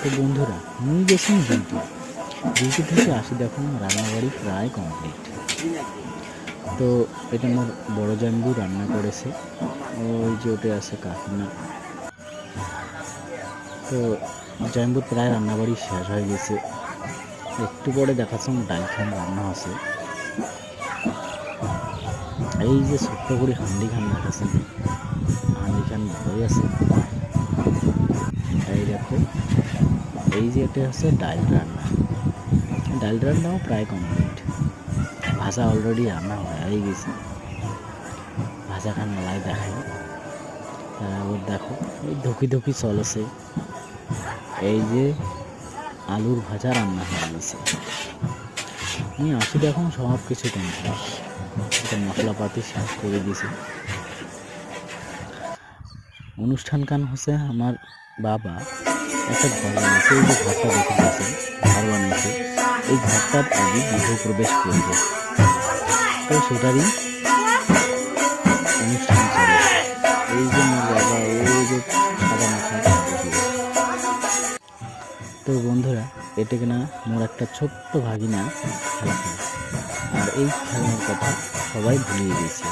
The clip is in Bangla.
তো বন্ধুরা নিয়ে গেছি ডিউটি ডিউটি থেকে আসি দেখুন রান্নাবাড়ি প্রায় কমপ্লিট তো এটা আমার বড় জাম্বু রান্না করেছে। ওই যে ওটে আছে কাকিমা। তো জাম্বুর প্রায় রান্নাবাড়ি শেষ হয়ে গেছে। একটু পরে দেখাচ্ছি ডাল খান রান্না আছে। এই যে ছোট্ট করে হান্ডি খান দেখাচ্ছেন হান্ডি খান ভালোই আছে। দেখো এই যে এটা হচ্ছে ডাল রান্না। ডাল রান্নাও প্রায় কমপ্লিট ভাজা অলরেডি রান্না হয়ে গেছে। ভাজা খান লাই দেখাই তারপর দেখো এই ধুকি ধুকি চলেছে। এই যে আলুর ভাজা রান্না হয়ে গেছে। আমি আসি দেখুন সব কিছু কমপ্লিট এটা মশলাপাতি শেষ করে দিয়েছি। অনুষ্ঠান কান হচ্ছে আমার বাবা। একটা ঘর বানিয়েছে এই যে ঘরটা দেখে দিয়েছেন ঘর বানিয়েছে এই ঘরটার আগে গৃহপ্রবেশ করবে তো সেটারই অনুষ্ঠান চলে। এই যে বাবা ওই যে সাদা মাথা তো বন্ধুরা এটা কিনা মোর একটা ছোট্ট ভাগিনা খেলা। আর এই খেলার কথা সবাই ভুলিয়ে দিয়েছে।